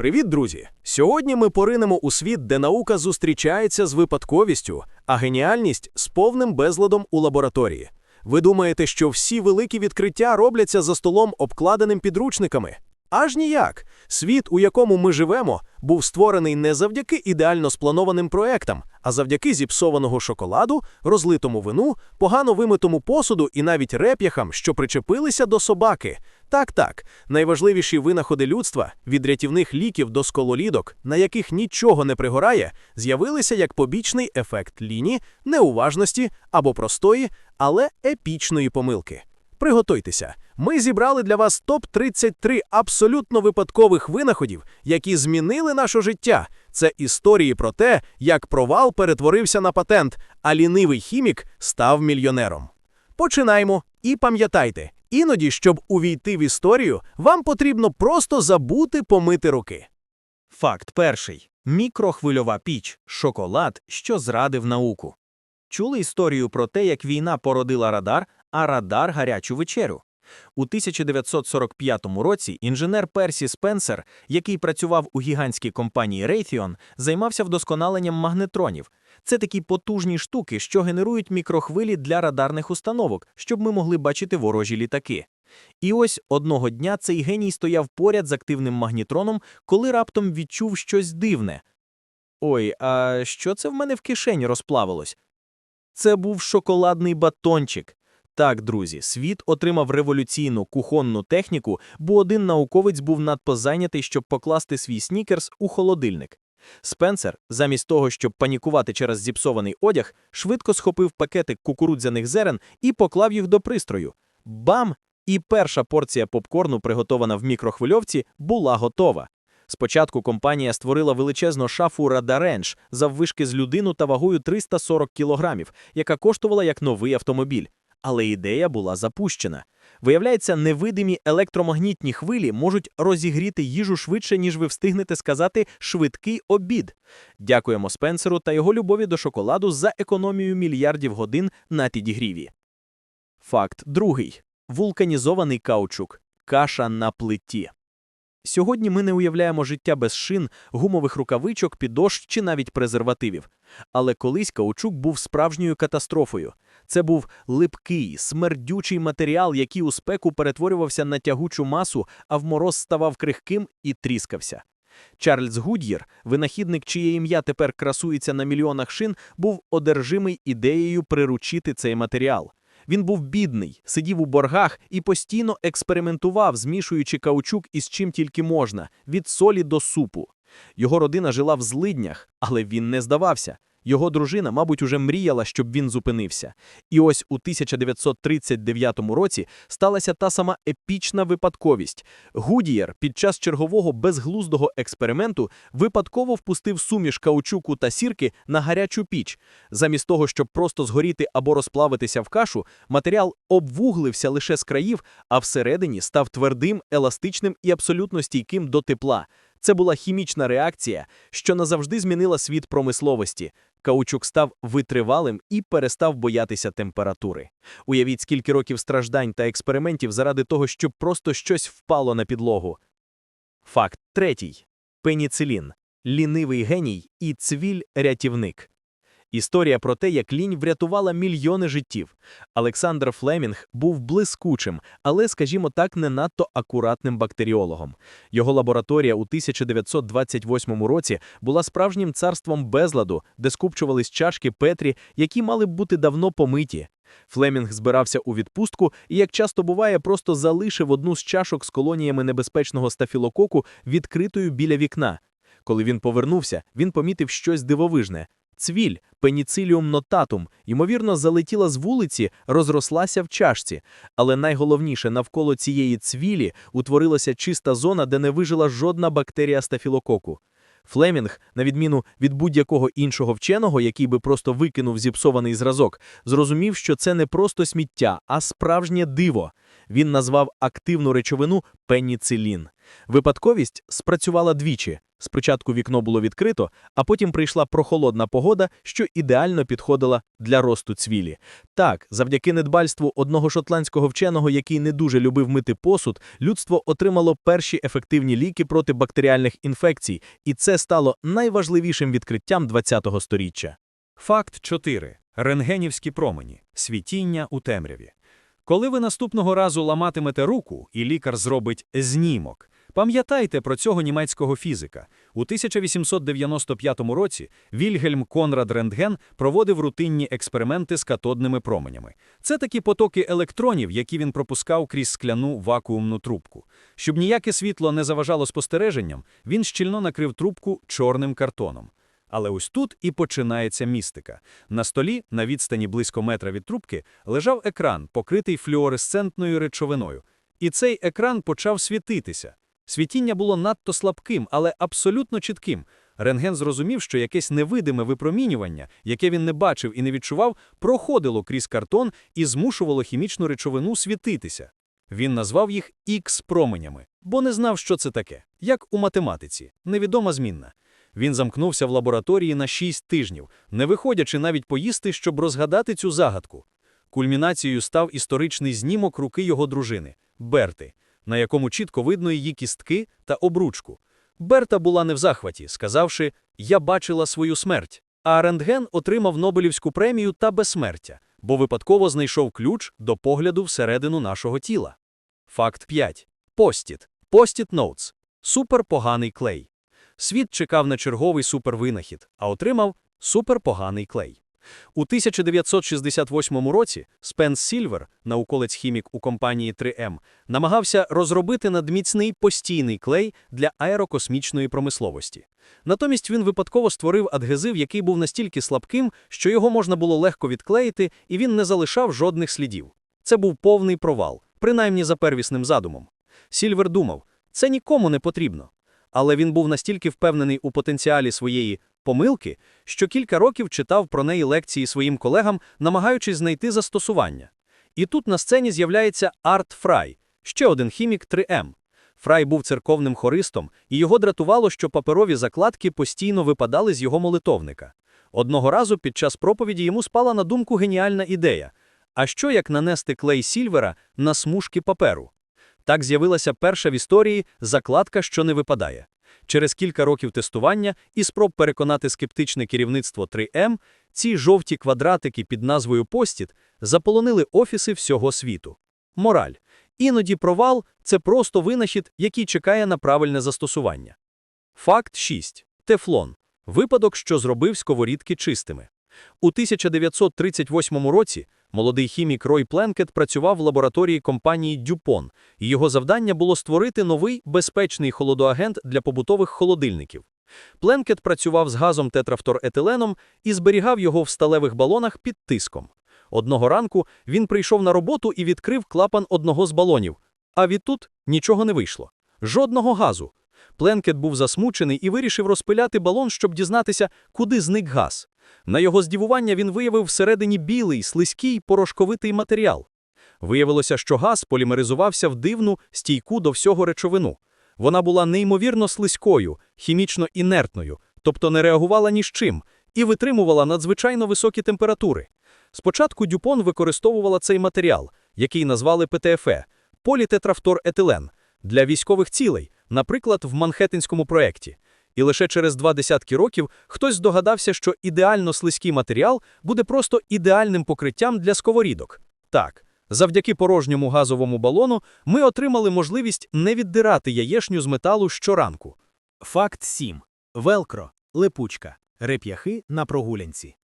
Привіт, друзі! Сьогодні ми поринемо у світ, де наука зустрічається з випадковістю, а геніальність з повним безладом у лабораторії. Ви думаєте, що всі великі відкриття робляться за столом, обкладеним підручниками? Аж ніяк. Світ, у якому ми живемо, був створений не завдяки ідеально спланованим проектам, а завдяки зіпсованого шоколаду, розлитому вину, погано вимитому посуду і навіть реп'яхам, що причепилися до собаки. Так, так, найважливіші винаходи людства від рятівних ліків до скололідок, на яких нічого не пригорає, з'явилися як побічний ефект ліні, неуважності або простої, але епічної помилки. Приготуйтеся. Ми зібрали для вас топ-33 абсолютно випадкових винаходів, які змінили наше життя. Це історії про те, як провал перетворився на патент, а лінивий хімік став мільйонером. Починаємо і пам'ятайте, іноді, щоб увійти в історію, вам потрібно просто забути помити руки. Факт перший. Мікрохвильова піч – шоколад, що зрадив науку. Чули історію про те, як війна породила радар, а радар – гарячу вечерю? У 1945 році інженер Персі Спенсер, який працював у гігантській компанії Raytheon, займався вдосконаленням магнетронів. Це такі потужні штуки, що генерують мікрохвилі для радарних установок, щоб ми могли бачити ворожі літаки. І ось одного дня цей геній стояв поряд з активним магнітроном, коли раптом відчув щось дивне. Ой, а що це в мене в кишені розплавилось? Це був шоколадний батончик. Так, друзі, світ отримав революційну кухонну техніку, бо один науковець був надто зайнятий, щоб покласти свій снікерс у холодильник. Спенсер, замість того, щоб панікувати через зіпсований одяг, швидко схопив пакетик кукурудзяних зерен і поклав їх до пристрою. Бам! І перша порція попкорну, приготована в мікрохвильовці, була готова. Спочатку компанія створила величезну шафу Радаренж заввишки з людину та вагою 340 кілограмів, яка коштувала як новий автомобіль. Але ідея була запущена. Виявляється, невидимі електромагнітні хвилі можуть розігріти їжу швидше, ніж ви встигнете сказати швидкий обід. Дякуємо Спенсеру та його любові до шоколаду за економію мільярдів годин на підігріві. Факт другий. Вулканізований каучук. Каша на плиті. Сьогодні ми не уявляємо життя без шин, гумових рукавичок, підошв чи навіть презервативів. Але колись каучук був справжньою катастрофою. Це був липкий, смердючий матеріал, який у спеку перетворювався на тягучу масу, а в мороз ставав крихким і тріскався. Чарльз Гуд'єр, винахідник, чиє ім'я тепер красується на мільйонах шин, був одержимий ідеєю приручити цей матеріал. Він був бідний, сидів у боргах і постійно експериментував, змішуючи каучук із чим тільки можна, від солі до супу. Його родина жила в злиднях, але він не здавався. Його дружина, мабуть, уже мріяла, щоб він зупинився. І ось у 1939 році сталася та сама епічна випадковість. Гудієр під час чергового безглуздого експерименту випадково впустив суміш каучуку та сірки на гарячу піч. Замість того, щоб просто згоріти або розплавитися в кашу, матеріал обвуглився лише з країв, а всередині став твердим, еластичним і абсолютно стійким до тепла. Це була хімічна реакція, що назавжди змінила світ промисловості. Каучук став витривалим і перестав боятися температури. Уявіть, скільки років страждань та експериментів заради того, щоб просто щось впало на підлогу. Факт третій: пеніцилін, лінивий геній і цвіль-рятівник. Історія про те, як лінь врятувала мільйони життів. Олександр Флемінг був блискучим, але, скажімо так, не надто акуратним бактеріологом. Його лабораторія у 1928 році була справжнім царством безладу, де скупчувались чашки Петрі, які мали б бути давно помиті. Флемінг збирався у відпустку і, як часто буває, просто залишив одну з чашок з колоніями небезпечного стафілококу відкритою біля вікна. Коли він повернувся, він помітив щось дивовижне. Цвіль, пеніциліум нотатум, ймовірно, залетіла з вулиці, розрослася в чашці. Але найголовніше, навколо цієї цвілі утворилася чиста зона, де не вижила жодна бактерія стафілококу. Флемінг, на відміну від будь-якого іншого вченого, який би просто викинув зіпсований зразок, зрозумів, що це не просто сміття, а справжнє диво. Він назвав активну речовину пеніцилін. Випадковість спрацювала двічі. Спочатку вікно було відкрито, а потім прийшла прохолодна погода, що ідеально підходила для росту цвілі. Так, завдяки недбальству одного шотландського вченого, який не дуже любив мити посуд, людство отримало перші ефективні ліки проти бактеріальних інфекцій, і це стало найважливішим відкриттям ХХ століття. Факт 4. Рентгенівські промені. Світіння у темряві. Коли ви наступного разу ламатимете руку, і лікар зробить знімок, пам'ятайте про цього німецького фізика. У 1895 році Вільгельм Конрад Рентген проводив рутинні експерименти з катодними променями. Це такі потоки електронів, які він пропускав крізь скляну вакуумну трубку. Щоб ніяке світло не заважало спостереженням, він щільно накрив трубку чорним картоном. Але ось тут і починається містика. На столі, на відстані близько метра від трубки, лежав екран, покритий флюоресцентною речовиною. І цей екран почав світитися. Світіння було надто слабким, але абсолютно чітким. Рентген зрозумів, що якесь невидиме випромінювання, яке він не бачив і не відчував, проходило крізь картон і змушувало хімічну речовину світитися. Він назвав їх Х-променями, бо не знав, що це таке, як у математиці, невідома змінна. Він замкнувся в лабораторії на 6 тижнів, не виходячи навіть поїсти, щоб розгадати цю загадку. Кульмінацією став історичний знімок руки його дружини Берти, на якому чітко видно її кістки та обручку. Берта була не в захваті, сказавши «Я бачила свою смерть». А рентген отримав Нобелівську премію та безсмертя, бо випадково знайшов ключ до погляду всередину нашого тіла. Факт 5. Постіт. Постіт Notes. Суперпоганий клей. Світ чекав на черговий супервинахід, а отримав суперпоганий клей. У 1968 році Спенс Сільвер, науковець-хімік у компанії 3M, намагався розробити надміцний постійний клей для аерокосмічної промисловості. Натомість він випадково створив адгезив, який був настільки слабким, що його можна було легко відклеїти, і він не залишав жодних слідів. Це був повний провал, принаймні за первісним задумом. Сільвер думав, це нікому не потрібно. Але він був настільки впевнений у потенціалі своєї помилки, що кілька років читав про неї лекції своїм колегам, намагаючись знайти застосування. І тут на сцені з'являється Арт Фрай, ще один хімік 3М. Фрай був церковним хористом, і його дратувало, що паперові закладки постійно випадали з його молитовника. Одного разу під час проповіді йому спала на думку геніальна ідея. А що як нанести клей Сільвера на смужки паперу? Так з'явилася перша в історії закладка, що не випадає. Через кілька років тестування і спроб переконати скептичне керівництво 3М, ці жовті квадратики під назвою Постіт заполонили офіси всього світу. Мораль. Іноді провал це просто винахід, який чекає на правильне застосування. Факт 6. Тефлон. Випадок, що зробив сковорідки чистими. У 1938 році молодий хімік Рой Пленкет працював в лабораторії компанії Дюпон, і його завдання було створити новий безпечний холодоагент для побутових холодильників. Пленкет працював з газом тетрафторетиленом і зберігав його в сталевих балонах під тиском. Одного ранку він прийшов на роботу і відкрив клапан одного з балонів, а відтут нічого не вийшло. Жодного газу. Пленкет був засмучений і вирішив розпиляти балон, щоб дізнатися, куди зник газ. На його здивування він виявив всередині білий, слизький, порошковитий матеріал. Виявилося, що газ полімеризувався в дивну, стійку до всього речовину. Вона була неймовірно слизькою, хімічно інертною, тобто не реагувала ні з чим, і витримувала надзвичайно високі температури. Спочатку Дюпон використовувала цей матеріал, який назвали ПТФЕ – політетрафторетилен, для військових цілей, наприклад, в Манхеттенському проєкті. І лише через два десятки років хтось здогадався, що ідеально слизький матеріал буде просто ідеальним покриттям для сковорідок. Так, завдяки порожньому газовому балону ми отримали можливість не віддирати яєшню з металу щоранку. Факт 7. Велкро. Липучка. Реп'яхи на прогулянці.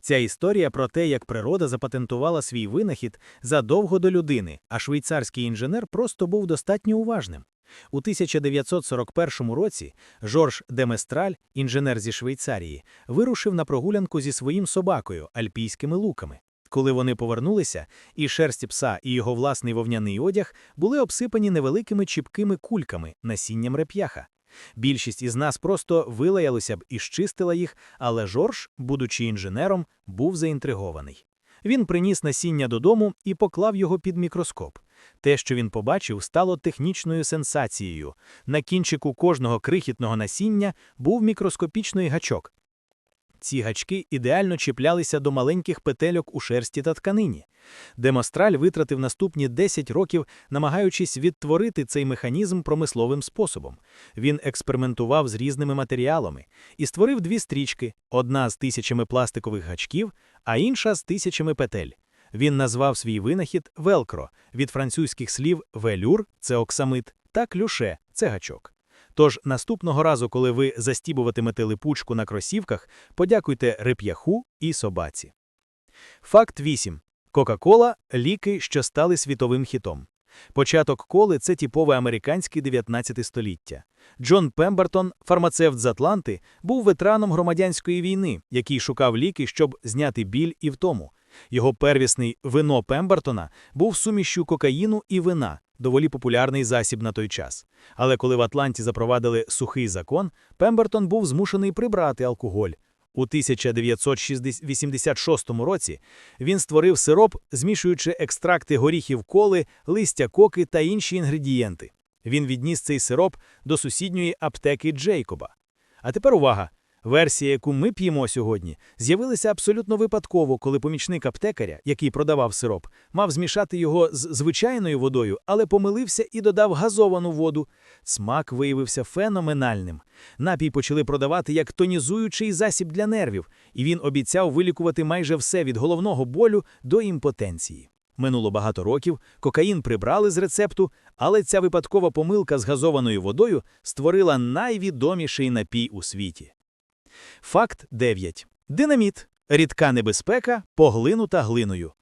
Ця історія про те, як природа запатентувала свій винахід задовго до людини, а швейцарський інженер просто був достатньо уважним. У 1941 році Жорж Деместраль, інженер зі Швейцарії, вирушив на прогулянку зі своїм собакою альпійськими луками. Коли вони повернулися, і шерсті пса, і його власний вовняний одяг були обсипані невеликими чіпкими кульками, насінням реп'яха. Більшість із нас просто вилаялися б і щистила їх, але Жорж, будучи інженером, був заінтригований. Він приніс насіння додому і поклав його під мікроскоп. Те, що він побачив, стало технічною сенсацією. На кінчику кожного крихітного насіння був мікроскопічний гачок. Ці гачки ідеально чіплялися до маленьких петельок у шерсті та тканині. Демостраль витратив наступні 10 років, намагаючись відтворити цей механізм промисловим способом. Він експериментував з різними матеріалами і створив дві стрічки: одна з тисячами пластикових гачків, а інша з тисячами петель. Він назвав свій винахід велкро від французьких слів велюр це оксамит та клюше це гачок. Тож наступного разу, коли ви застібуватимете липучку на кросівках, подякуйте реп'яху і собаці. Факт 8. Кока-кола – ліки, що стали світовим хітом. Початок коли – це типове американське 19 століття. Джон Пембертон, фармацевт з Атланти, був ветераном громадянської війни, який шукав ліки, щоб зняти біль і втому. Його первісний вино Пембертона був сумішчю кокаїну і вина, доволі популярний засіб на той час. Але коли в Атланті запровадили сухий закон, Пембертон був змушений прибрати алкоголь. У 1986 році він створив сироп, змішуючи екстракти горіхів коли, листя коки та інші інгредієнти. Він відніс цей сироп до сусідньої аптеки Джейкоба. А тепер увага! Версія, яку ми п'ємо сьогодні, з'явилася абсолютно випадково, коли помічник аптекаря, який продавав сироп, мав змішати його з звичайною водою, але помилився і додав газовану воду. Смак виявився феноменальним. Напій почали продавати як тонізуючий засіб для нервів, і він обіцяв вилікувати майже все від головного болю до імпотенції. Минуло багато років, кокаїн прибрали з рецепту, але ця випадкова помилка з газованою водою створила найвідоміший напій у світі. Факт 9. Динаміт. Рідка небезпека, поглинута глиною.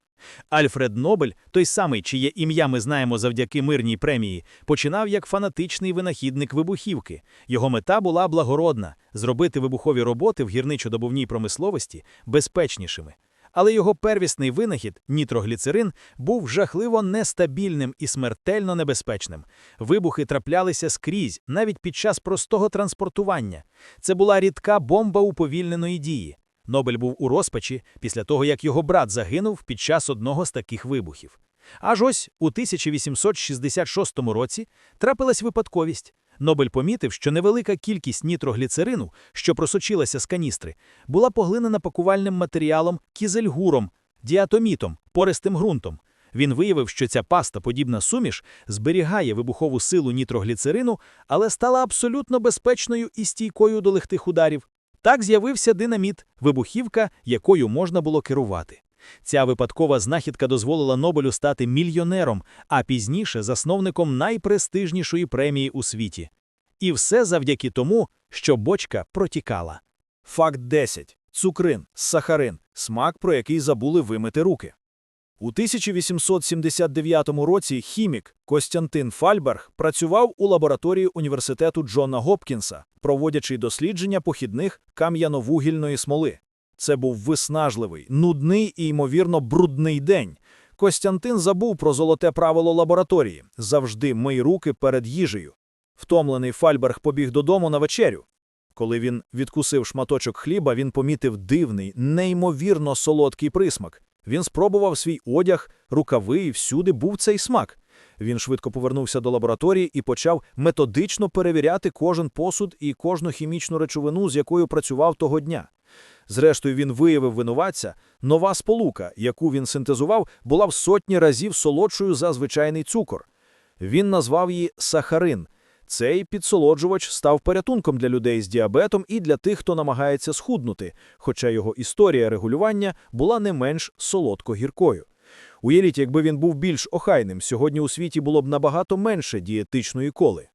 Альфред Нобель, той самий, чиє ім'я ми знаємо завдяки мирній премії, починав як фанатичний винахідник вибухівки. Його мета була благородна зробити вибухові роботи в гірничо-добувній промисловості безпечнішими. Але його первісний винахід, нітрогліцерин, був жахливо нестабільним і смертельно небезпечним. Вибухи траплялися скрізь, навіть під час простого транспортування. Це була рідка бомба уповільненої дії. Нобель був у розпачі після того, як його брат загинув під час одного з таких вибухів. Аж ось у 1866 році трапилась випадковість. Нобель помітив, що невелика кількість нітрогліцерину, що просочилася з каністри, була поглинена пакувальним матеріалом кізельгуром, діатомітом, пористим ґрунтом. Він виявив, що ця паста, подібна суміш, зберігає вибухову силу нітрогліцерину, але стала абсолютно безпечною і стійкою до легких ударів. Так з'явився динаміт, вибухівка, якою можна було керувати. Ця випадкова знахідка дозволила Нобелю стати мільйонером, а пізніше засновником найпрестижнішої премії у світі. І все завдяки тому, що бочка протікала. Факт 10. Цукрин, сахарин, смак, про який забули вимити руки. У 1879 році хімік Костянтин Фальберг працював у лабораторії університету Джона Гопкінса, проводячи дослідження похідних кам'яновугільної смоли. Це був виснажливий, нудний і, ймовірно, брудний день. Костянтин забув про золоте правило лабораторії – завжди мий руки перед їжею. Втомлений Фальберг побіг додому на вечерю. Коли він відкусив шматочок хліба, він помітив дивний, неймовірно солодкий присмак. Він спробував свій одяг, рукави і всюди був цей смак. Він швидко повернувся до лабораторії і почав методично перевіряти кожен посуд і кожну хімічну речовину, з якою працював того дня. Зрештою, він виявив винуватця. Нова сполука, яку він синтезував, була в сотні разів солодшою за звичайний цукор. Він назвав її сахарин. Цей підсолоджувач став порятунком для людей з діабетом і для тих, хто намагається схуднути, хоча його історія регулювання була не менш солодко-гіркою. Уявіть, якби він був більш охайним, сьогодні у світі було б набагато менше дієтичної коли.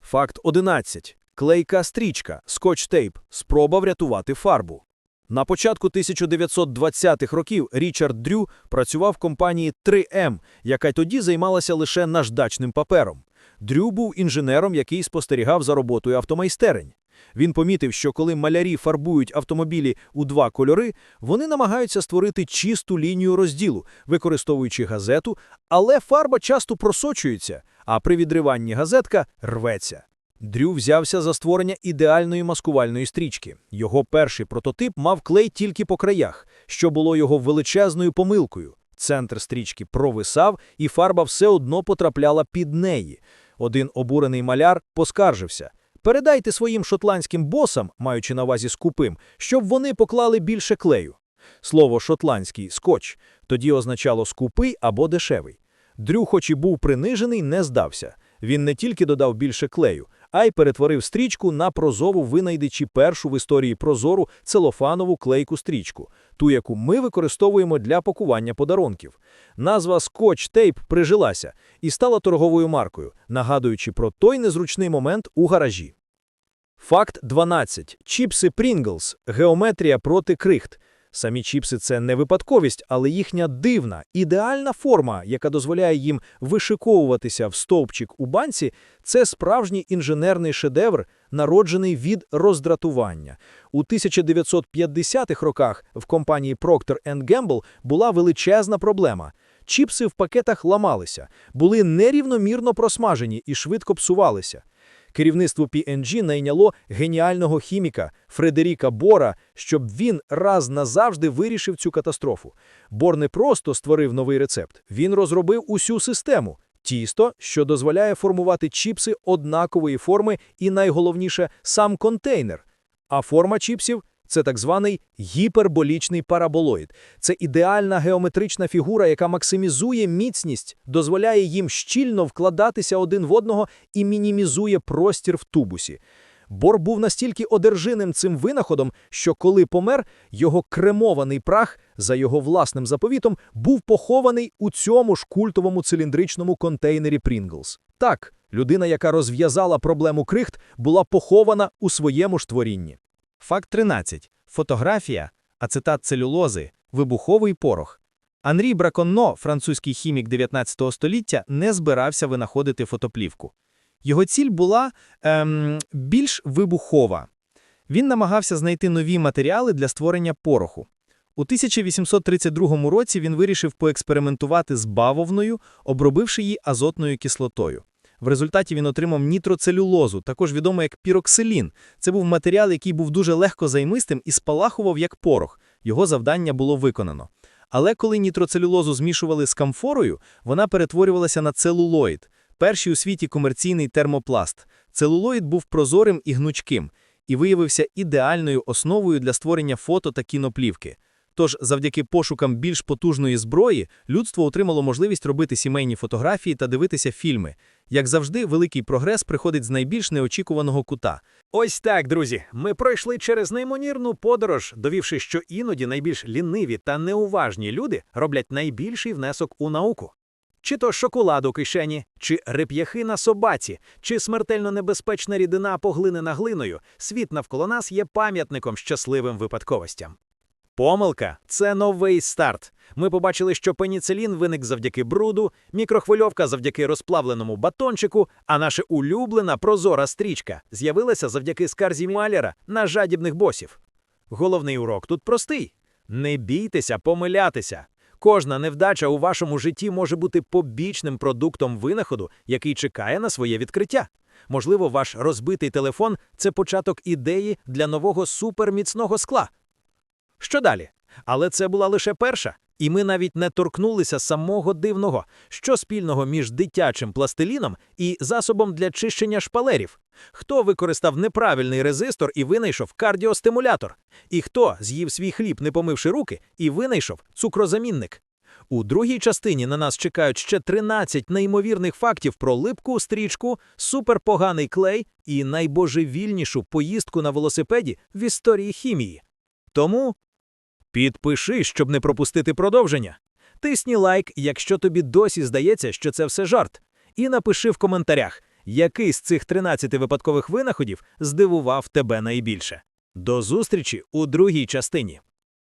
Факт 11. Клейка стрічка, скотч-тейп, спроба врятувати фарбу. На початку 1920-х років Річард Дрю працював в компанії 3M, яка тоді займалася лише наждачним папером. Дрю був інженером, який спостерігав за роботою автомайстерень. Він помітив, що коли малярі фарбують автомобілі у два кольори, вони намагаються створити чисту лінію розділу, використовуючи газету, але фарба часто просочується, а при відриванні газетка рветься. Дрю взявся за створення ідеальної маскувальної стрічки. Його перший прототип мав клей тільки по краях, що було його величезною помилкою. Центр стрічки провисав, і фарба все одно потрапляла під неї. Один обурений маляр поскаржився. Передайте своїм шотландським босам, маючи на увазі скупим, щоб вони поклали більше клею. Слово шотландський скотч тоді означало скупий або дешевий. Дрю, хоч і був принижений, не здався. Він не тільки додав більше клею, а й перетворив стрічку на прозову, винайдучи першу в історії прозору целофанову клейку стрічку, ту, яку ми використовуємо для пакування подарунків. Назва Scotch Tape прижилася і стала торговою маркою, нагадуючи про той незручний момент у гаражі. Факт 12. Чіпси Pringles. Геометрія проти крихт. Самі чіпси – це не випадковість, але їхня дивна, ідеальна форма, яка дозволяє їм вишиковуватися в стовпчик у банці, це справжній інженерний шедевр, народжений від роздратування. У 1950-х роках в компанії Procter Gamble була величезна проблема. Чіпси в пакетах ламалися, були нерівномірно просмажені і швидко псувалися. Керівництво PNG найняло геніального хіміка Фредеріка Бора, щоб він раз назавжди вирішив цю катастрофу. Бор не просто створив новий рецепт, він розробив усю систему. Тісто, що дозволяє формувати чіпси однакової форми і, найголовніше, сам контейнер. А форма чіпсів – це так званий гіперболічний параболоїд. Це ідеальна геометрична фігура, яка максимізує міцність, дозволяє їм щільно вкладатися один в одного і мінімізує простір в тубусі. Бор був настільки одержиним цим винаходом, що коли помер, його кремований прах, за його власним заповітом, був похований у цьому ж культовому циліндричному контейнері Pringles. Так, людина, яка розв'язала проблему крихт, була похована у своєму ж творінні. Факт 13. Фотографія, ацетат целюлози, вибуховий порох. Анрій Браконно, французький хімік 19 століття, не збирався винаходити фотоплівку. Його ціль була ем, більш вибухова. Він намагався знайти нові матеріали для створення пороху. У 1832 році він вирішив поекспериментувати з бавовною, обробивши її азотною кислотою. В результаті він отримав нітроцелюлозу, також відомо як піроксилін. Це був матеріал, який був дуже легко займистим і спалахував як порох. Його завдання було виконано. Але коли нітроцелюлозу змішували з камфорою, вона перетворювалася на целулоїд, перший у світі комерційний термопласт. Целулоїд був прозорим і гнучким, і виявився ідеальною основою для створення фото та кіноплівки. Тож, завдяки пошукам більш потужної зброї, людство отримало можливість робити сімейні фотографії та дивитися фільми. Як завжди, великий прогрес приходить з найбільш неочікуваного кута. Ось так, друзі. Ми пройшли через неймовірну подорож, довівши, що іноді найбільш ліниві та неуважні люди роблять найбільший внесок у науку. Чи то шоколад у кишені, чи реп'яхи на собаці, чи смертельно небезпечна рідина поглинена глиною, світ навколо нас є пам'ятником щасливим випадковостям. Помилка це новий старт. Ми побачили, що пеніцилін виник завдяки бруду, мікрохвильовка завдяки розплавленому батончику, а наша улюблена прозора стрічка з'явилася завдяки скарзі Маляра на жадібних босів. Головний урок тут простий: не бійтеся помилятися. Кожна невдача у вашому житті може бути побічним продуктом винаходу, який чекає на своє відкриття. Можливо, ваш розбитий телефон це початок ідеї для нового суперміцного скла. Що далі? Але це була лише перша, і ми навіть не торкнулися самого дивного, що спільного між дитячим пластиліном і засобом для чищення шпалерів. Хто використав неправильний резистор і винайшов кардіостимулятор? І хто з'їв свій хліб, не помивши руки, і винайшов цукрозамінник? У другій частині на нас чекають ще 13 неймовірних фактів про липку стрічку, суперпоганий клей і найбожевільнішу поїздку на велосипеді в історії хімії. Тому Підпиши, щоб не пропустити продовження. Тисні лайк, якщо тобі досі здається, що це все жарт. І напиши в коментарях, який з цих 13 випадкових винаходів здивував тебе найбільше. До зустрічі у другій частині.